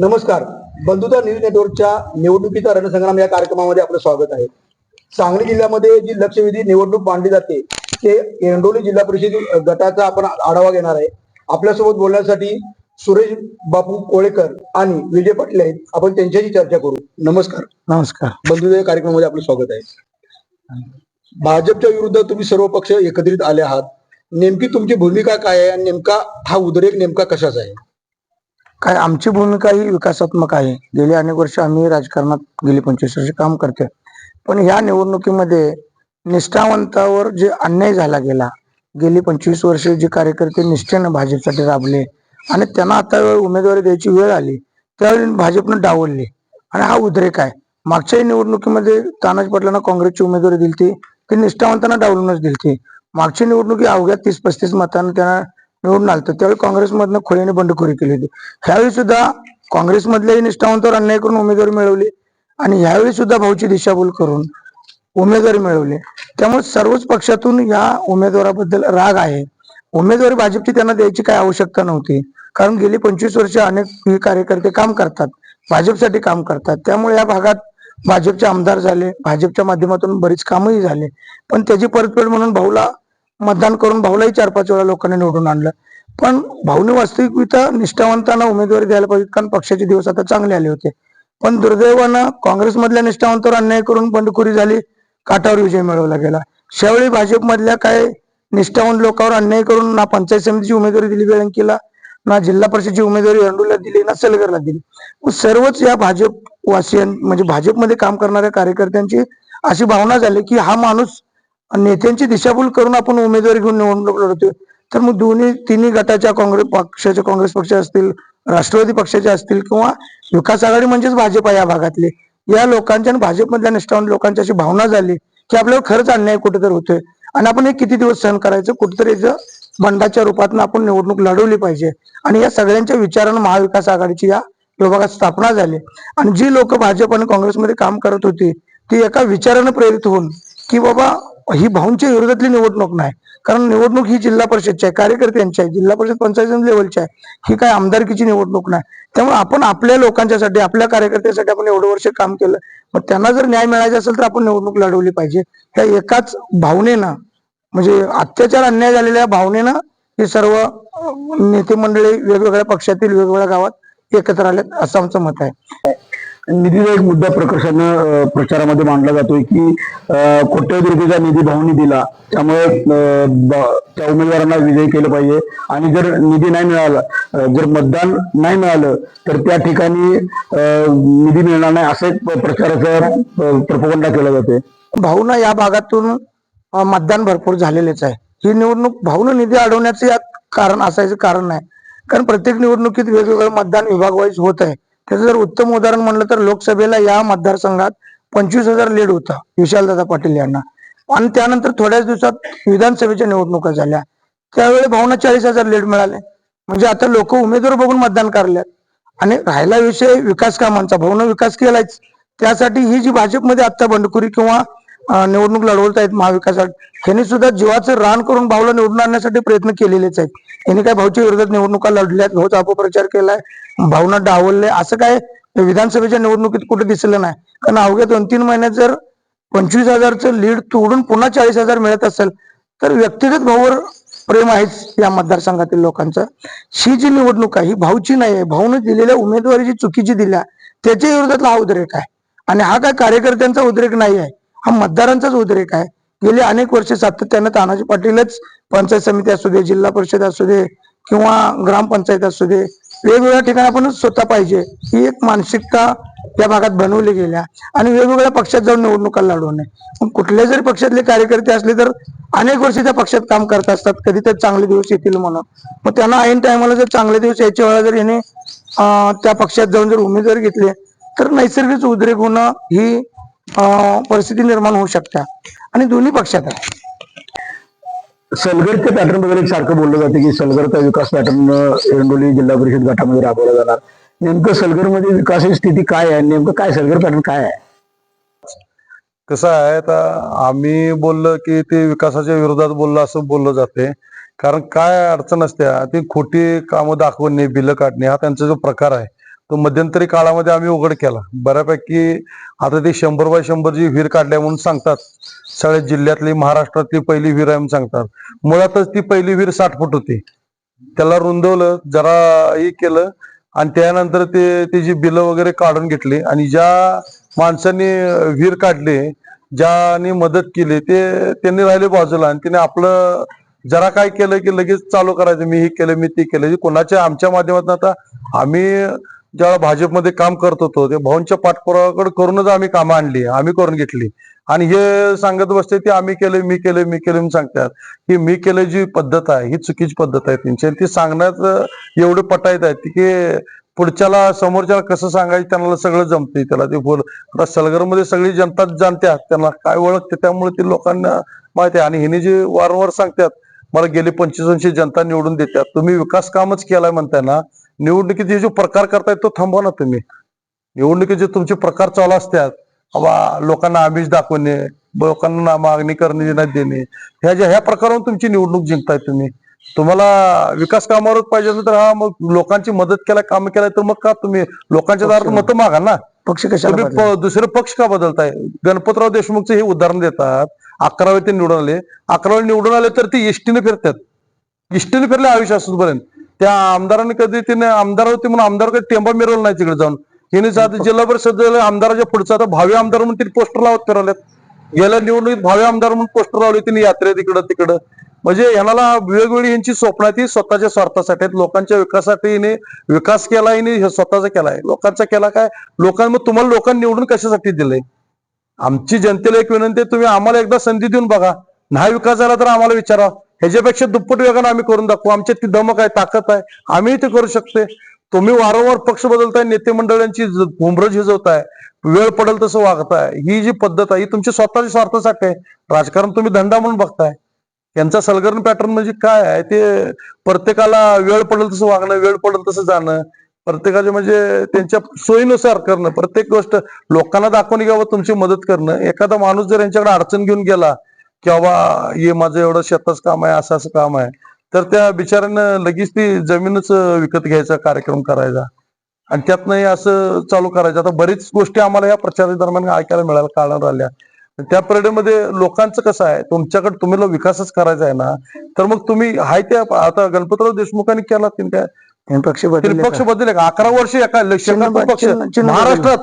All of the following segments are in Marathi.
नमस्कार. बंधुता न्यूज नेटवर्कच्या निवडणुकीचा रणसंग्राम या कार्यक्रमामध्ये आपलं स्वागत आहे. सांगली जिल्ह्यामध्ये जी लक्षवेधी निवडणूक मांडली जाते ते एरंडोली जिल्हा परिषद गटाचा आपण आढावा घेणार आहे. आपल्यासोबत बोलण्यासाठी सुरेश बापू कोळेकर आणि विजय पाटील आहेत. आपण त्यांच्याशी चर्चा करू. नमस्कार. नमस्कार. बंधुता या कार्यक्रमामध्ये आपलं स्वागत आहे. भाजपच्या विरुद्ध तुम्ही सर्व पक्ष एकत्रित आले आहात. नेमकी तुमची भूमिका काय आहे आणि नेमका हा उद्रेक नेमका कशाचा आहे? काय आमची भूमिका ही विकासात्मक आहे. गेली अनेक वर्ष आम्ही राजकारणात गेली पंचवीस वर्ष काम करतोय. पण ह्या निवडणुकीमध्ये निष्ठावंतावर जे अन्याय झाला गेला गेली पंचवीस वर्ष जे कार्यकर्ते निष्ठेनं भाजपसाठी राबले आणि त्यांना आता उमेदवारी द्यायची वेळ आली त्यावेळी भाजपनं डावलले. आणि हा उद्रेक आहे. मागच्याही निवडणुकीमध्ये तानाजी पाटलांना काँग्रेसची उमेदवारी दिली ती निष्ठावंतांना डावलूनच दिली मागची निवडणुकी अवघ्या तीस पस्तीस मतांना त्यांना निवडून आलं. त्यावेळी काँग्रेसमधनं खोळीने बंडखोरी केली होती. ह्यावेळी सुद्धा काँग्रेसमधल्याही निष्ठावंतावर अन्याय करून उमेदवारी मिळवली आणि ह्यावेळी सुद्धा भाऊची दिशाभूल करून उमेदवारी मिळवली. त्यामुळे सर्वच पक्षातून या उमेदवाराबद्दल राग आहे. उमेदवारी भाजपची त्यांना द्यायची काय आवश्यकता नव्हती. कारण गेली पंचवीस वर्ष अनेक कार्यकर्ते काम करतात. भाजपसाठी काम करतात. त्यामुळे या भागात भाजपचे आमदार झाले. भाजपच्या माध्यमातून बरीच कामही झाले. पण त्याची परतफेड म्हणून भाऊला मतदान करून भाऊलाही चार पाच वेळा लोकांनी निवडून आणलं. पण भाऊने वास्तविकता निष्ठावंतांना उमेदवारी द्यायला पाहिजे कारण पक्षाचे दिवस आता चांगले आले होते. पण दुर्दैवानं काँग्रेसमधल्या निष्ठावंतावर अन्याय करून बंडखोरी झाली काठावर विजय मिळवला गेला. शेवळी भाजपमधल्या काय निष्ठावंत लोकांवर अन्याय करून ना पंचायत समितीची उमेदवारी दिली बेळंकीला ना जिल्हा परिषदची उमेदवारी एरंडोला दिली ना सलगरला दिली. सर्वच या भाजप वासियां म्हणजे भाजपमध्ये काम करणाऱ्या कार्यकर्त्यांची अशी भावना झाली की हा माणूस नेत्यांची दिशाभूल करून आपण उमेदवारी घेऊन निवडणूक लढतोय तर मग दोन्ही तिन्ही गटाच्या काँग्रेस पक्षाच्या काँग्रेस पक्ष असतील राष्ट्रवादी पक्षाचे असतील किंवा विकास आघाडी म्हणजेच भाजप आहे या भागातले या लोकांच्या आणि भाजपमधल्या निष्ठावान लोकांची अशी भावना झाली की आपल्याला खरंच अन्याय कुठेतरी होतोय. आणि आपण हे किती दिवस सहन करायचं? कुठेतरी बंडाच्या रूपात आपण निवडणूक लढवली पाहिजे. आणि या सगळ्यांच्या विचारानं महाविकास आघाडीची या विभागात स्थापना झाली. आणि जी लोक भाजप आणि काँग्रेसमध्ये काम करत होती ती एका विचारानं प्रेरित होऊन की बाबा ही भाऊंच्या विरोधातली निवडणूक नाही. कारण निवडणूक ही जिल्हा परिषदची आहे कार्यकर्त्यांची आहे जिल्हा परिषद पंचायत लेवलची आहे. ही काय आमदारकीची निवडणूक नाही. त्यामुळे आपण आपल्या लोकांच्यासाठी आपल्या कार्यकर्त्यांसाठी आपण एवढं वर्ष काम केलं. मग त्यांना जर न्याय मिळायचा असेल तर आपण निवडणूक लढवली पाहिजे. त्या एकाच भावनेनं म्हणजे अत्याचार अन्याय झालेल्या भावनेनं हे सर्व नेते मंडळी वेगवेगळ्या पक्षातील वेगवेगळ्या गावात एकत्र आलेत असं आमचं मत आहे. निधीचा एक मुद्दा प्रकर्षानं प्रचारामध्ये मांडला जातोय की कोट्यवधी रुपयेचा निधी भाऊनी दिला. त्यामुळे त्या उमेदवारांना विजयी केलं पाहिजे. आणि जर निधी नाही मिळाला जर मतदान नाही मिळालं तर त्या ठिकाणी अं, निधी मिळणार नाही असं एक प्रचाराचा प्रपोगंडा केला जाते भाऊना या भागातून मतदान भरपूर झालेलेच आहे. ही निवडणूक भाऊन निधी अडवण्याचं यात कारण असायचं कारण नाही. कारण प्रत्येक निवडणुकीत वेगवेगळं मतदान विभाग वाईज होत आहे त्याचं जर उत्तम उदाहरण म्हणलं तर लोकसभेला या मतदारसंघात पंचवीस हजार लीड होता विशालदादा पाटील यांना. आणि त्यानंतर थोड्याच दिवसात विधानसभेच्या निवडणुका झाल्या. त्यावेळी भावना चाळीस हजार लीड मिळाले. म्हणजे आता लोक उमेदवार बघून मतदान करल्यात. आणि राहिला विषय विकास कामांचा. भाऊनं विकास केलाय त्यासाठी ही जी भाजपमध्ये आता बंडखोरी किंवा निवडणूक लढवत आहेत महाविकास यांनी सुद्धा जीवाचं रान करून भाऊला निवडून आणण्यासाठी प्रयत्न केलेलेच आहेत. यांनी काय भाऊच्या विरोधात निवडणुका लढल्यात भाऊचा अपप्रचार केलाय. भाऊना डावलले असं काय विधानसभेच्या निवडणुकीत कुठे दिसलं नाही. कारण अवघ्या दोन तीन महिन्यात जर पंचवीस हजारचं लीड तोडून पुन्हा चाळीस हजार मिळत असेल तर व्यक्तिगत भाऊवर प्रेम आहेच या मतदारसंघातील लोकांचं. ही जी निवडणूक आहे ही भाऊची नाही आहे. भाऊने दिलेल्या उमेदवारी जी चुकीची दिल्या त्याच्या विरोधातला हा उद्रेक आहे. आणि हा काय कार्यकर्त्यांचा उद्रेक नाही आहे. हा मतदारांचाच उद्रेक आहे. गेली अनेक वर्ष सातत्यानं तानाजी पाटीलच पंचायत समिती असू दे जिल्हा परिषद असू दे किंवा ग्रामपंचायत असू दे वेगवेगळ्या ठिकाणी आपण स्वतः पाहिजे ही एक मानसिकता या भागात बनवली गेल्या. आणि वेगवेगळ्या पक्षात जाऊन निवडणुका लढवणे मग कुठल्या जरी पक्षातले कार्यकर्ते असले तर अनेक वर्ष त्या पक्षात काम करत असतात कधी तर चांगले दिवस येतील म्हणून. मग त्यांना ऐन टायमाला जर चांगले दिवस यायच्या वेळा जर याने त्या पक्षात जाऊन जर उमेदवारी घेतली तर नैसर्गिक उद्रेक होणं ही परिस्थिती निर्माण होऊ शकते आणि दोन्ही पक्षात आहे. सलगरच्या पॅटर्नबद्दल एक सारखं बोललं जाते की सलगरचा विकास पॅटर्न एरंडोली जिल्हा परिषद गटामध्ये राबवला जाणार. नेमकं सलगरमध्ये विकासाची स्थिती काय आहे? नेमकं काय सलगर पॅटर्न काय आहे? कसं आहे आता आम्ही बोललं की ते विकासाच्या विरोधात बोललं असं बोललं जाते कारण काय अडचण असते ती खोटी कामं दाखवणे बिलं काढणे हा त्यांचा जो प्रकार आहे. तो मध्यंतरी काळामध्ये आम्ही उघड केला. बऱ्यापैकी आता ते शंभर बाय शंभर जी विहीर काढल्या म्हणून सांगतात. सगळ्या जिल्ह्यातली महाराष्ट्रातली पहिली विहीर आहे म्हणून सांगतात. मुळातच ती पहिली विहीर साठ फूट होती. त्याला रुंदवलं जरा हे केलं आणि त्यानंतर ते त्याची बिलं वगैरे काढून घेतली आणि ज्या माणसांनी विहीर काढली ज्यानी मदत केली ते त्यांनी राहिले बाजूला आणि त्याने आपलं जरा काय केलं की लगेच चालू करायचं. मी हे केलं मी ते केलं. कोणाच्या आमच्या माध्यमातून आता आम्ही ज्यावेळेला भाजपमध्ये काम करत होतो ते भाऊंच्या पाठपुरावाकडे करूनच आम्ही कामं आणली आम्ही करून घेतली. आणि हे सांगत बसते ते आम्ही केले मी केले मी केले म्हणून सांगतात ही मी केले जी पद्धत आहे ही चुकीची पद्धत आहे त्यांची. आणि ती सांगण्यात एवढे पटायत आहे की पुढच्याला समोरच्याला कसं सांगायचं त्यांना सगळं जमते त्याला ते बोल आता सलगरमध्ये सगळी जनता जाणत्या त्यांना काय ओळखते त्यामुळे ते लोकांना माहिती आहे. आणि हिने जे वारंवार सांगतात मला गेली पंचवीस जनता निवडून देतात. तुम्ही विकास कामच केलाय म्हणताय ना निवडणुकीचे जो प्रकार करतायत तो थांबवा ना तुम्ही. निवडणुकीचे तुमचे प्रकार चालू असतात. लोकांना आमिष दाखवणे लोकांना मागणी करणे नाही देणे. ह्या ज्या ह्या प्रकारावर तुमची निवडणूक जिंकताय तुम्ही. तुम्हाला विकास कामावरच पाहिजे असेल तर हा मग लोकांची मदत केलाय काम केलाय तर मग का तुम्ही लोकांच्या दारात मतं मागा ना? पक्ष? प- दुसरे पक्ष का बदलताय? गणपतराव देशमुखचे हे उदाहरण देतात. अकरावे ते निवडून आले. अकरावे निवडून आले तर ते एसटीने फिरतात. एसटीने फिरले आयुष्य असूपर्यंत त्या आमदारांनी कधी तिने आमदार होते म्हणून आमदार काही टेंबा मिरवला नाही तिकडे जाऊन. हिने साधं जिल्हा परिषद आमदाराच्या पुढचा आता भावी आमदार म्हणून तिने पोस्टर लावत फिरवलेत गेल्या निवडणुकीत भावी आमदार म्हणून पोस्टर लावले तिने यात्रेत इकडं तिकडं. म्हणजे ह्याला वेगवेगळी यांची स्वप्न ती स्वतःच्या स्वार्थासाठी लोकांच्या विकासासाठी हिने विकास केला हिने हे स्वतःचा केलाय. लोकांचा केला काय? लोकांनी मग तुम्हाला लोकांनी निवडून कशासाठी दिलंय? आमची जनतेला एक विनंती आहे तुम्ही आम्हाला एकदा संधी देऊन बघा. नाही विकास झाला तर आम्हाला विचारा. ह्याच्यापेक्षा दुप्पट वेगानं आम्ही करून दाखवू. आमच्यात ती दमक आहे ताकद आहे. आम्ही ते करू शकते. तुम्ही वारंवार पक्ष बदलताय नेते मंडळांची घुमरं झिजवताय वेळ पडेल तसं वागताय. ही जी पद्धत आहे ही तुमच्या स्वतःच्या स्वार्थासाठी आहे. राजकारण तुम्ही धंदा म्हणून बघताय. यांचा सलगरण पॅटर्न म्हणजे काय आहे? ते प्रत्येकाला वेळ पडेल तसं वागणं वेळ पडेल तसं जाणं प्रत्येकाचे म्हणजे त्यांच्या सोयीनुसार करणं. प्रत्येक गोष्ट लोकांना दाखवून घ्यावं तुमची मदत करणं. एखादा माणूस जर यांच्याकडे अडचण घेऊन गेला की बाबा हे माझं एवढं शेताचं काम आहे असं असं काम आहे. तर त्या बिचाऱ्यानं लगेच ती जमीनच विकत घ्यायचा कार्यक्रम करायचा. आणि त्यातनं हे असं चालू करायचं. आता बरीच गोष्टी आम्हाला या प्रचारा दरम्यान ऐकायला मिळायला काढणार आल्या त्या पिरियडमध्ये लोकांचं कसं आहे? तुमच्याकडे तुम्हाला विकासच करायचा आहे ना? तर मग तुम्ही हाय त्या आता गणपतराव देशमुखांनी केला त्यांनी काय? पक्ष बदलले पक्ष बदलले का? अकरा वर्ष एका पक्ष महाराष्ट्रात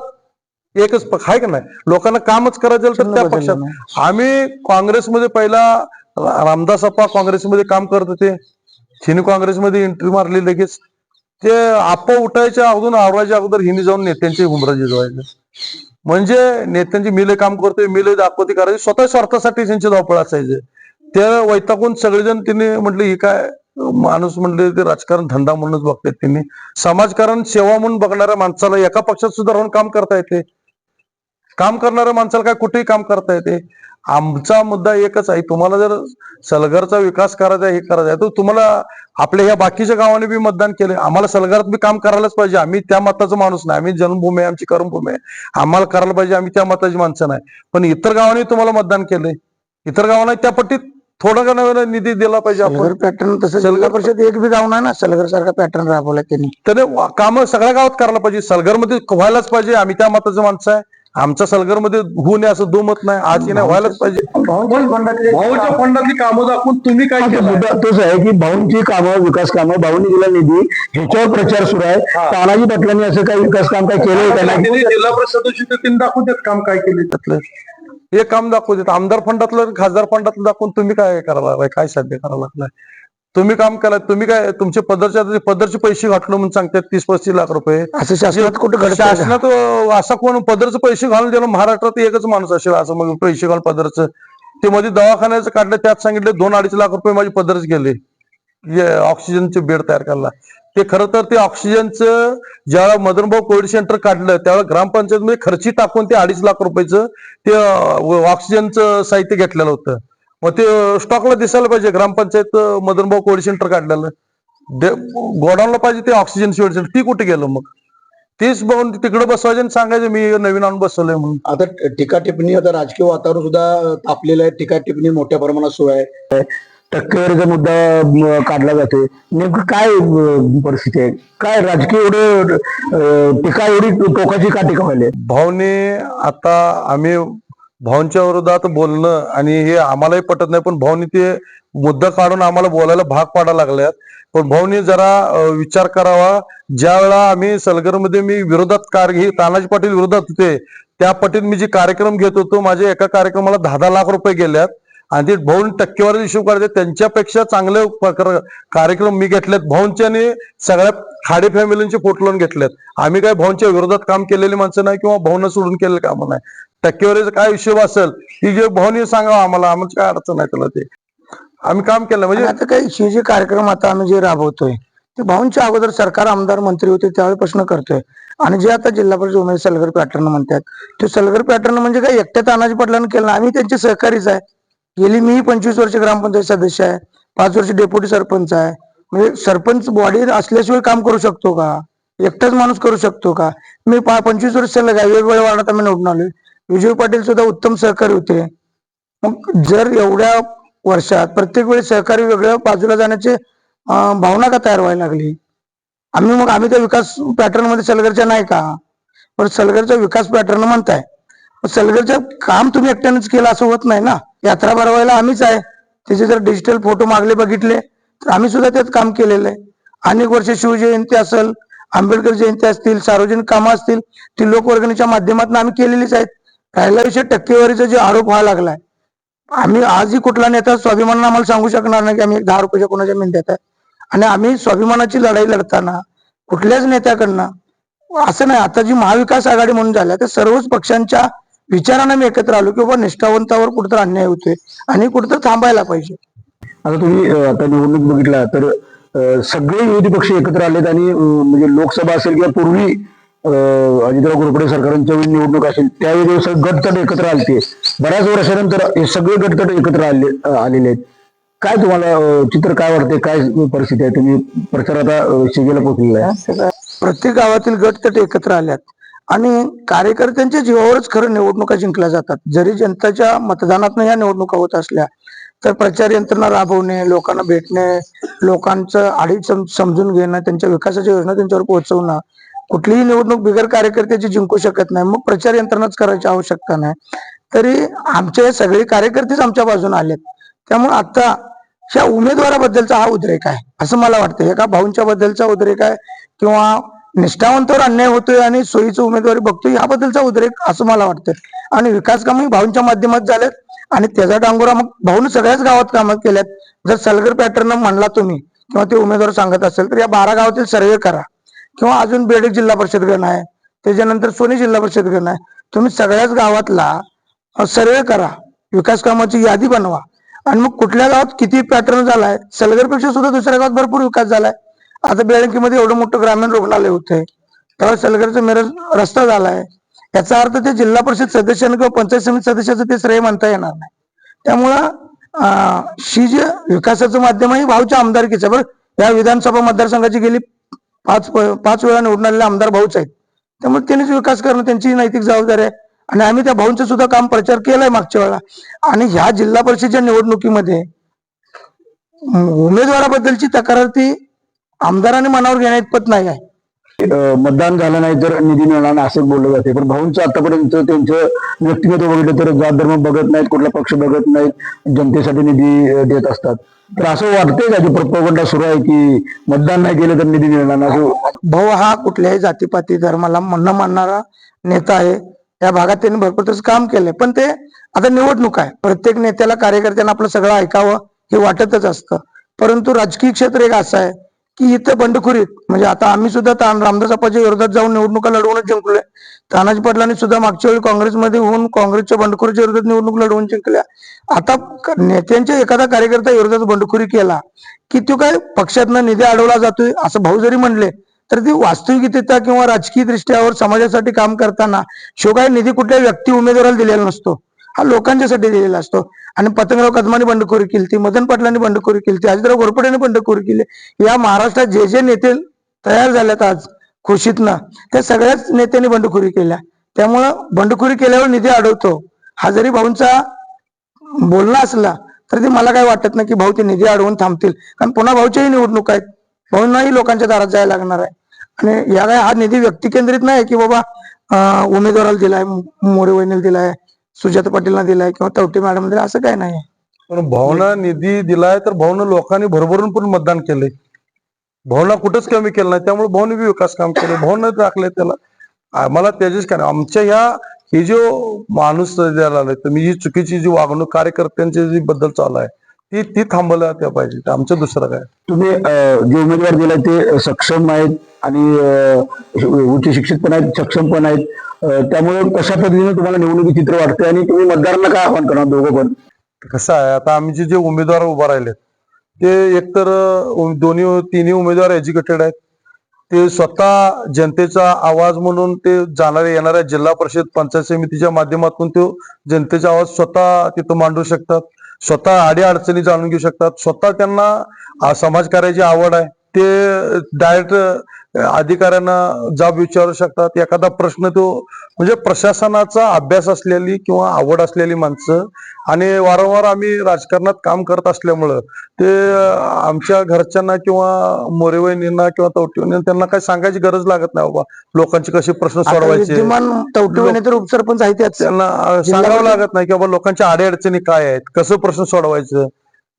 एकच पक्ष आहे का नाही? लोकांना कामच करायचं तर त्या पक्षात. आम्ही काँग्रेसमध्ये पहिला रामदास अप्पा काँग्रेसमध्ये काम करत होते. हिने काँग्रेसमध्ये एंट्री मारली लगेच. ते आप्पा उठायच्या अगोदर आवरायच्या अगोदर हिने जाऊन नेत्यांची हुमरा जिजवायचं म्हणजे नेत्यांची मिले काम करतोय मिले दाखवते करायची. स्वतः स्वार्थासाठी त्यांची धावपळ असायचे. त्या वैतागून सगळेजण त्यांनी म्हटले ही काय माणूस म्हणले ते राजकारण धंदा म्हणूनच बघतात त्यांनी समाजकारण सेवा म्हणून बघणाऱ्या माणसाला एका पक्षात सुद्धा राहून काम करता येते. काम करणाऱ्या माणसाला काय कुठेही काम करता येते? आमचा मुद्दा एकच आहे. तुम्हाला जर सलगरचा विकास करायचा आहे, हे करायचा आहे तर तुम्हाला आपल्या ह्या बाकीच्या गावाने बी मतदान केले. आम्हाला सलगरात बी काम करायलाच पाहिजे. आम्ही त्या मताचं माणूस नाही. आम्ही जन्मभूमी आहे आमची कर्मभूमी आहे. आम्हाला करायला पाहिजे. आम्ही त्या मताची माणसं नाही. पण इतर गावाने तुम्हाला मतदान केलंय. इतर गावांना त्या पट्टीत थोडा का नवीन निधी दिला पाहिजे आपण? सलगर पॅटर्न तसं जिल्हा परिषद एक बी गाव नाही ना? सलगर सारखा पॅटर्न राबवला त्यांनी. त्याने काम सगळ्या गावात करायला पाहिजे. सलगरमध्ये व्हायलाच पाहिजे. आम्ही त्या मताचं माणसं आहे. आमच्या सलगरमध्ये होऊ नये असं दुमत नाही. आज नाही व्हायलाच पाहिजे. भाऊच्या फंडातली कामं दाखवून तुम्ही काय केलं मुद्दा तोच आहे की भाऊंची कामं विकास कामं भाऊंनी दिला निधी ह्याच्यावर प्रचार सुरू आहे. तानाजी पाटलांनी असं काही विकास काम काय केलंय का नाही? त्यांनी जिल्हा परिषद त्यांनी दाखवू देत काम काय केले त्यातलं. हे काम दाखवू देत. आमदार फंडातलं खासदार फंडातलं दाखवून तुम्ही काय करायला लागलाय? काय साध्य करायला लागलाय? तुम्ही काम केलं तुम्ही काय तुमचे पदरच्या पदरचे पैसे घातलं म्हणून सांगतात तीस पस्तीस लाख रुपये? असं शासनात कुठं असा कोण पदरचं पैसे घालून दिलं महाराष्ट्रात एकच माणूस असेल असं मग पैसे घालून पदरचं. ते मध्ये दवाखान्याचं काढलं त्यात सांगितले दोन अडीच लाख रुपये माझे पदरच गेले. ऑक्सिजनचे बेड तयार करायला ते खरं तर ते ऑक्सिजनचं ज्यावेळेला मदनभाऊ कोविड सेंटर काढलं त्यावेळेला ग्रामपंचायतमध्ये खर्ची टाकून ते अडीच लाख रुपयाचं ते ऑक्सिजनचं साहित्य घेतलेलं होतं. मग ते स्टॉकला दिसायला पाहिजे. ग्रामपंचायत मदनभाऊ कोविड सेंटर काढलेलं. गोडाऊनला पाहिजे ते ऑक्सिजन सेंटर ती कुठे गेलं मग? तेच बघून तिकडे बसवायचं आणि सांगायचं मी नवीन आणून बसवलंय म्हणून. आता टीका टिप्पणी आता राजकीय वातावरण सुद्धा तापलेलं आहे. टीका टिप्पणी मोठ्या प्रमाणात सुरू आहे. टक्केवारीचा मुद्दा काढला जातोय. नेमकं काय परिस्थिती आहे? काय राजकीय एवढं टीका एवढी टोकाची का टीका व्हायला भाऊने आता आम्ही भाऊंच्या विरोधात बोलणं आणि हे आम्हालाही पटत नाही पण भाऊनी ते मुद्दा काढून आम्हाला बोलायला भाग पाडायला लागल्यात. पण भाऊनी जरा विचार करावा. ज्या वेळा आम्ही सलगरमध्ये मी विरोधात कार तानाजी पाटील विरोधात होते त्या पटीत मी जे कार्यक्रम घेत होतो माझ्या एका कार्यक्रमाला दहा दहा लाख रुपये गेल्यात. आणि ते भाऊन टक्केवारी हिशोब करायचे त्यांच्यापेक्षा चांगले कार्यक्रम मी घेतलेत. भाऊंच्याने सगळ्या खाडे फॅमिलींचे फोटो लावून घेतलेत. आम्ही काय भाऊंच्या विरोधात काम केलेली माणसं नाही किंवा भाऊनं सोडून केलेलं काम नाही. टक्केवारीचा काय हिशोब असेल की जे भाऊनी सांगावं आम्हाला आमची काय अडचण आहे त्याला ते. आम्ही काम केलं म्हणजे आता काही हे जे कार्यक्रम आता आम्ही जे राबवतोय ते भाऊंच्या अगोदर सरकार आमदार मंत्री होते त्यावेळी प्रश्न करतोय. आणि जे आता जिल्हा परिषद उमेदवार सलगर पॅटर्न म्हणतात ते सलगर पॅटर्न म्हणजे काय एकट्या तानाजी पाटलांना केलं आम्ही त्यांचे सहकारीच आहे. गेली मी पंचवीस वर्ष ग्रामपंचायत सदस्य आहे. पाच वर्ष डेप्युटी सरपंच आहे. म्हणजे सरपंच बॉडी असल्याशिवाय काम करू शकतो का? एकटाच माणूस करू शकतो का? मी पा- पंचवीस वर्ष सलग आहे वेगवेगळ्या वार्डात आम्ही निवडून आलो विजय पाटील सुद्धा उत्तम सहकारी होते. मग जर एवढ्या वर्षात प्रत्येक वेळी सहकारी वेगळ्या बाजूला जाण्याचे भावना का तयार व्हायला लागली? आम्ही मग आम्ही त्या विकास पॅटर्नमध्ये सलगरच्या नाही का? पण सलगरचा विकास पॅटर्न म्हणताय. सलगरचं काम तुम्ही एकट्यानेच केलं असं होत नाही ना? यात्रा भरवायला आम्हीच आहे. त्याचे जर डिजिटल फोटो मागले बघितले तर आम्ही सुद्धा त्यात काम केलेलं आहे. अनेक वर्ष शिवजयंती असेल आंबेडकर जयंती असतील सार्वजनिक कामं असतील ती लोकवर्गणीच्या माध्यमातून आम्ही केलेलीच आहेत. राहिला विषय टक्केवारीचा जे आरोप व्हायला लागलाय. आम्ही आजही कुठला नेता स्वाभिमानानं आम्हाला सांगू शकणार नाही की आम्ही दहा रुपयाच्या कोणाच्या मेंढ्यात आहे. आणि आम्ही स्वाभिमानाची लढाई लढताना कुठल्याच नेत्याकडनं असं नाही आता जी महाविकास आघाडी म्हणून झाल्या तर सर्वच पक्षांच्या विचारानं मी एकत्र आलो की बाबा निष्ठावंतावर कुठेतरी अन्याय होतोय आणि कुठेतरी थांबायला पाहिजे. आता तुम्ही आता निवडणूक बघितला तर सगळे विरोधी पक्ष एकत्र आलेत आणि म्हणजे लोकसभा असेल किंवा पूर्वी अजितराव घोरपडे सरकारांच्या वेळी निवडणूक असेल त्यावेळी सगळे गटतट एकत्र आलते. बऱ्याच वर्षानंतर हे सगळे गटतट एकत्र आले आलेले आहेत. काय तुम्हाला चित्र काय वाटते काय परिस्थिती आहे? तुम्ही प्रचार आता शिगेला पोहोचलेला आहे. प्रत्येक गावातील गट तट एकत्र आल्यात. आणि कार्यकर्त्यांच्या जीवावरच खरं निवडणुका जिंकल्या जातात. जरी जनताच्या मतदानातनं या निवडणुका होत असल्या तर प्रचार यंत्रणा राबवणे लोकांना भेटणे लोकांचं आडी समजून घेणं त्यांच्या विकासाच्या योजना त्यांच्यावर पोहोचवणं कुठलीही निवडणूक बिगर कार्यकर्त्याची जिंकू शकत नाही. मग प्रचार यंत्रणाच करायची आवश्यकता नाही. तरी आमचे सगळे कार्यकर्तेच आमच्या बाजूने आलेत. त्यामुळे आता ह्या उमेदवाराबद्दलचा हा उद्रेक आहे असं मला वाटतं. एका भाऊंच्या बद्दलचा उद्रेक आहे किंवा निष्ठावंतावर अन्याय होतोय आणि सोयीचं उमेदवारी बघतोय याबद्दलचा उद्रेक असं मला वाटतं आणि विकास कामही भाऊंच्या माध्यमात झालेत आणि त्याचा डांगोरा मग भाऊन सगळ्याच गावात कामं केल्यात. जर सलगर पॅटर्न म्हणला तुम्ही किंवा ते उमेदवार सांगत असेल तर या बारा गावातील सर्वे करा. किंवा अजून बेडक जिल्हा परिषद गण आहे त्याच्यानंतर सोनी जिल्हा परिषद गण आहे. तुम्ही सगळ्याच गावातला सर्वे करा. विकास कामाची यादी बनवा. आणि मग कुठल्या गावात किती पॅटर्न झालाय सलगरपेक्षा सुद्धा दुसऱ्या गावात भरपूर विकास झालाय. आता बेळंकीमध्ये एवढं मोठं ग्रामीण रुग्णालय होतंय त्यावेळेस सलगरचा मिरज रस्ता झालाय. याचा अर्थ ते जिल्हा परिषद सदस्यानं किंवा पंचायत समिती सदस्याचं ते श्रेय म्हणता येणार नाही. त्यामुळं शी ही जे विकासाचं माध्यम आहे भाऊच्या आमदारकीचं. बरं या विधानसभा मतदारसंघाची गेली पाच पाच वेळा निवडून आलेले आमदार भाऊच आहेत. त्यामुळे त्यांनीच विकास करणं त्यांची नैतिक जबाबदारी आहे. आणि आम्ही त्या भाऊंचं सुद्धा काम प्रचार केलाय मागच्या वेळा. आणि ह्या जिल्हा परिषदेच्या निवडणुकीमध्ये उमेदवाराबद्दलची तक्रार ती आमदारांनी मनावर घेण्या इतपत नाही आहे. मतदान झालं नाही तर निधी मिळणार नाही असं बोललं जाते. पण भाऊंचं आतापर्यंत त्यांचं व्यक्तिमत्व बघितलं तर जात धर्म बघत नाहीत कुठला पक्ष बघत नाहीत जनतेसाठी निधी देत असतात. तर असं वाटतंय का की प्रपोगंडा सुरू आहे की मतदान नाही केलं तर निधी मिळणार नाही? असं भाऊ हा कुठल्याही जातीपाती धर्माला न मानणारा नेता आहे. या भागात त्यांनी भरपूर काम केलंय. पण ते आता निवडणूक आहे. प्रत्येक नेत्याला कार्यकर्त्यांना आपलं सगळं ऐकावं हे वाटतच असतं. परंतु राजकीय क्षेत्र एक असं आहे. की इथं बंडखोरीत म्हणजे आता आम्ही सुद्धा तान- रामदास अप्पाच्या विरोधात जाऊन निवडणुका लढवूनच जिंकलोय. तानाजी पाटलांनी सुद्धा मागच्या वेळी काँग्रेसमध्ये होऊन काँग्रेसच्या बंडखोरीच्या विरोधात निवडणूक लढवून जिंकल्या. आता नेत्यांच्या एखादा कार्यकर्ता विरोधात बंडखोरी केला की तो काय पक्षातनं निधी अडवला जातोय असं भाऊ जरी म्हणले तर ती वास्तविकतेचा किंवा राजकीय दृष्ट्यावर समाजासाठी काम करताना शिवकाय निधी कुठल्या व्यक्ती उमेदवाराला दिलेला नसतो. हा लोकांच्यासाठी दिलेला असतो. आणि पतंगराव कदमाने बंडखोरी केली ती मदन पाटलांनी बंडखोरी केली ती अजितराव घोरपडेने बंडखोरी केली. या महाराष्ट्रात जे जे नेते तयार झाल्यात आज खुशीतनं त्या सगळ्याच नेत्यांनी बंडखोरी केल्या. त्यामुळं बंडखोरी केल्यावर निधी अडवतो हा जरी भाऊंचा बोलणं असला तर ते मला काय वाटत नाही की भाऊ ते निधी अडवून थांबतील. कारण पुन्हा भाऊच्याही निवडणूक आहेत. भाऊंनाही लोकांच्या दारात जायला लागणार आहे. आणि या काय हा निधी व्यक्ती केंद्रित नाही की बाबा उमेदवाराला दिलाय मोरे वहिनीला दिलाय सुजाता पाटीलना दिलाय किंवा तवटे मॅडम दिला असं काय नाही. पण भावना निधी दिलाय तर भावना लोकांनी भरभरून पण मतदान केले भावना कुठंच कमी केलं नाही त्यामुळे भाऊने बी विकास काम केले भावना टाकले त्याला. आम्हाला त्याच्याच काय नाही. आमच्या ह्या हे जो माणूस द्यायला आलाय तुम्ही जी चुकीची जी वागणूक कार्यकर्त्यांच्या जी बद्दल चालू आहे ती ती थांबवल्या त्या पाहिजे. आमचं दुसरं काय? तुम्ही जे उमेदवार दिलाय ते सक्षम आहेत आणि उच्च शिक्षित पण आहेत सक्षम पण आहेत. त्यामुळे कशा पद्धतीने तुम्हाला निवडणुकी चित्र वाटते आणि तुम्ही मतदारांना काय आव्हान करणार दोघं पण? कसं आहे आता आमचे जे उमेदवार उभा राहिले ते एकतर दोन्ही तिन्ही उमेदवार एज्युकेटेड आहेत. ते स्वतः जनतेचा आवाज म्हणून ते जाणाऱ्या येणाऱ्या जिल्हा परिषद पंचायत समितीच्या माध्यमातून तो जनतेचा आवाज स्वतः तिथं मांडू शकतात. स्वतः अडीअडचणी जाणून घेऊ शकतात. स्वतः त्यांना समाजकार्याची आवड आहे. ते डायरेक्ट अधिकाऱ्यांना जाब विचारू शकतात. एखादा प्रश्न तो म्हणजे प्रशासनाचा अभ्यास असलेली किंवा आवड असलेली माणसं आणि वारंवार आम्ही राजकारणात काम करत असल्यामुळं ते आमच्या घरच्यांना किंवा मोरेवहिनींना किंवा तवटीवहिनींना त्यांना काही सांगायची गरज लागत नाही बाबा. लोकांचे कसे प्रश्न सोडवायचे. विद्यमान तवटे तर उपसरपंच त्यांना सांगावं लागत नाही की बाबा लोकांच्या अडीअडचणी काय आहेत कसं प्रश्न सोडवायचं.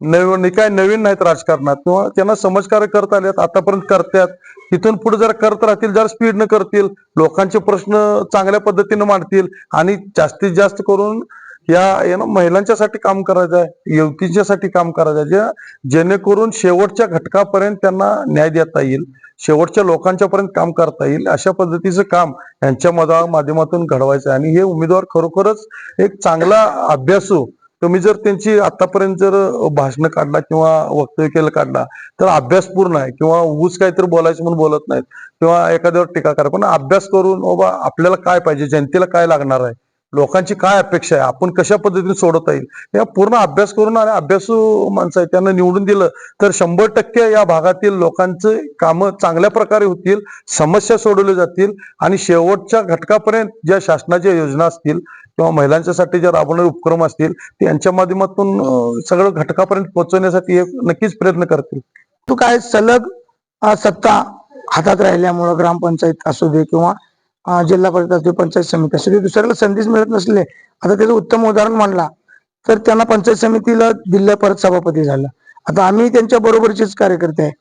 नवीन काय नवीन नाहीत राजकारणात. किंवा त्यांना समजकार्य करत आलेत आतापर्यंत करतात तिथून पुढे जर करत राहतील जर स्पीडनं करतील लोकांचे प्रश्न चांगल्या पद्धतीने मांडतील आणि जास्तीत जास्त करून या यानं महिलांच्यासाठी काम करायचं आहे युवतींच्यासाठी काम करायचं आहे जे जेणेकरून शेवटच्या घटकापर्यंत त्यांना न्याय देता येईल शेवटच्या लोकांच्या पर्यंत काम करता येईल अशा पद्धतीचं काम यांच्या मधा माध्यमातून घडवायचं आहे आणि हे उमेदवार खरोखरच एक चांगला अभ्यासू तुम्ही जर त्यांची आतापर्यंत जर भाषण काढला किंवा वक्तव्य केलं काढला तर अभ्यास पूर्ण आहे. किंवा उगूच काहीतरी बोलायचं म्हणून बोलत नाहीत. किंवा एखाद्यावर टीका करा. पण अभ्यास करून बाबा आपल्याला काय पाहिजे? जनतेला काय लागणार आहे? लोकांची काय अपेक्षा आहे? आपण कशा पद्धतीने सोडवता येईल? या पूर्ण अभ्यास करून आणि अभ्यासू माणसं आहे त्यांना निवडून दिलं तर शंभर टक्के या भागातील लोकांचे कामं चांगल्या प्रकारे होतील समस्या सोडवल्या जातील आणि शेवटच्या घटकापर्यंत ज्या शासनाच्या योजना असतील किंवा महिलांच्यासाठी ज्या राबवणारे उपक्रम असतील ते यांच्या माध्यमातून सगळं घटकापर्यंत पोहोचवण्यासाठी एक नक्कीच प्रयत्न करतील. तू काय सलग सत्ता हातात राहिल्यामुळं ग्रामपंचायत असू दे किंवा जिल्हा परिषद असू पंचायत समिती असू दुसऱ्याला संधीच मिळत नसले. आता त्याचं उत्तम उदाहरण मांडला तर त्यांना पंचायत समितीला जिल्हा परत सभापती झालं. आता आम्ही त्यांच्या बरोबरचेच कार्यकर्ते आहे.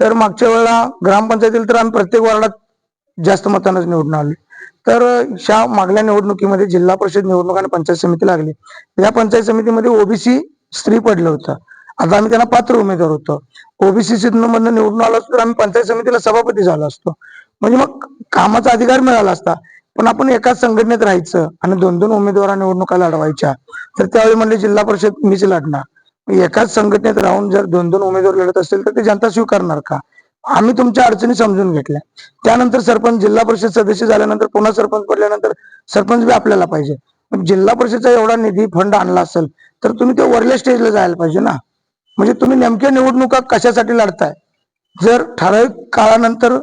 तर मागच्या वेळेला ग्रामपंचायतीला तर आम्ही प्रत्येक वार्डात जास्त मतानच निवडून आलो. तर ह्या मागल्या निवडणुकीमध्ये जिल्हा परिषद निवडणूक आणि पंचायत समिती लागली. या पंचायत समितीमध्ये ओबीसी स्त्री पडलं होतं. आता आम्ही त्यांना पात्र उमेदवार होतो. ओबीसी मधनं निवडून आलो असतो तर आम्ही पंचायत समितीला सभापती झालो असतो. म्हणजे मग कामाचा अधिकार मिळाला असता. पण आपण एकाच संघटनेत राहायचं आणि दोन दोन उमेदवार निवडणुका लढवायच्या तर त्यावेळी म्हणले जिल्हा परिषद मीच लढणार. एकाच संघटनेत राहून जर दोन दोन उमेदवार लढत असतील तर ते जनता स्वीकारणार का? आम्ही तुमच्या अडचणी समजून घेतल्या. त्यानंतर सरपंच जिल्हा परिषद सदस्य झाल्यानंतर पुन्हा सरपंच पडल्यानंतर सरपंच बी आपल्याला पाहिजे. जिल्हा परिषदचा एवढा निधी फंड आणला असेल तर तुम्ही त्या वरल्या स्टेजला जायला पाहिजे ना? म्हणजे तुम्ही नेमक्या निवडणुका कशासाठी लढताय? जर ठराविक काळानंतर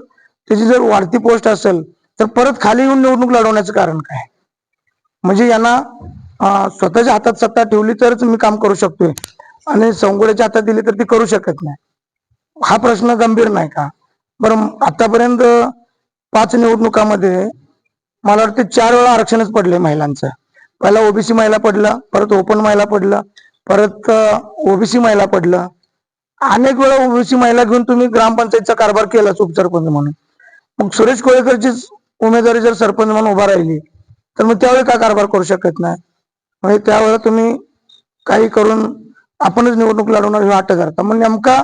त्याची जर वाढती पोस्ट असेल तर परत खाली येऊन निवडणूक लढवण्याचं कारण काय? म्हणजे यांना स्वतःच्या हातात सत्ता ठेवली तरच मी काम करू शकतोय. आणि संगोड्याच्या हातात दिली तर ती करू शकत नाही. हा प्रश्न गंभीर नाही का? बरं आतापर्यंत पाच निवडणुकामध्ये मला वाटतं चार वेळा आरक्षणच पडले महिलांचं. पहिला ओबीसी महिला पडलं परत ओपन महिला पडलं परत ओबीसी महिला पडलं. अनेक वेळा ओबीसी महिला घेऊन तुम्ही ग्रामपंचायतचा कारभार केला उपसरपंच म्हणून. मग सुरेश कोळेकरचीच उमेदवारी जर सरपंच म्हणून उभा राहिली तर मग त्यावेळी का कारभार करू शकत नाही? म्हणजे त्यावेळेला तुम्ही काही करून आपणच निवडणूक लढवणार हे वाटत करता. मग नेमका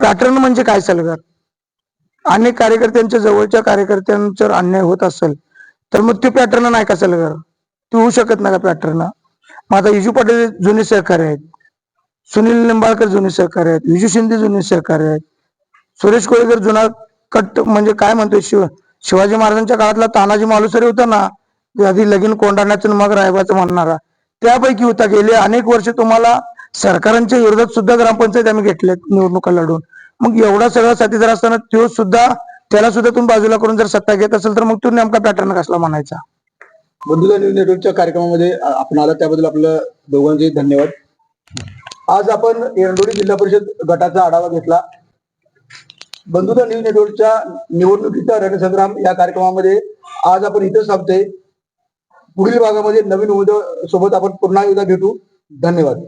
पॅटर्न म्हणजे काय सलगर अनेक कार्यकर्त्यांच्या जवळच्या कार्यकर्त्यांच्यावर अन्याय होत असेल तर मग ते पॅटर्न नाही का सलगर ते होऊ शकत नाही का पॅटर्न? मग आता इजू पाटील जुने सहकार्य आहेत. सुनील निंबाळकर जुने सहकारी आहेत. विजू शिंदे जुने सहकार्य आहेत. सुरेश कोळेकर जुना कट म्हणजे काय म्हणतोय शिव शिवाजी महाराजांच्या काळातला तानाजी मालुसरे होता ना आधी लगीन कोंडाण्याचं मग रायबाचं म्हणणारा. त्यापैकी होता गेले अनेक वर्ष तुम्हाला सरकारांच्या विरोधात सुद्धा ग्रामपंचायत आम्ही घेतल्यात निवडणुका लढून. मग एवढा सगळा साथीदार असताना तो सुद्धा त्याला सुद्धा तुम्ही बाजूला करून जर सत्ता घेत असेल तर मग तो नेमका पॅटर्न कसला म्हणायचा? बंधुला न्यूज नेटवर्कच्या कार्यक्रमामध्ये आपण आला त्याबद्दल आपलं दोघांचे धन्यवाद. आज आपण एरंडोळी जिल्हा परिषद गटाचा आढावा घेतला. बंधुता न्यूज नेटवर्कच्या निवडणुकीचा रणसंग्राम या कार्यक्रमामध्ये आज आपण इथं थांबते पुढील भागामध्ये नवीन उमेदवार सोबत आपण पुन्हा एकदा भेटू. धन्यवाद.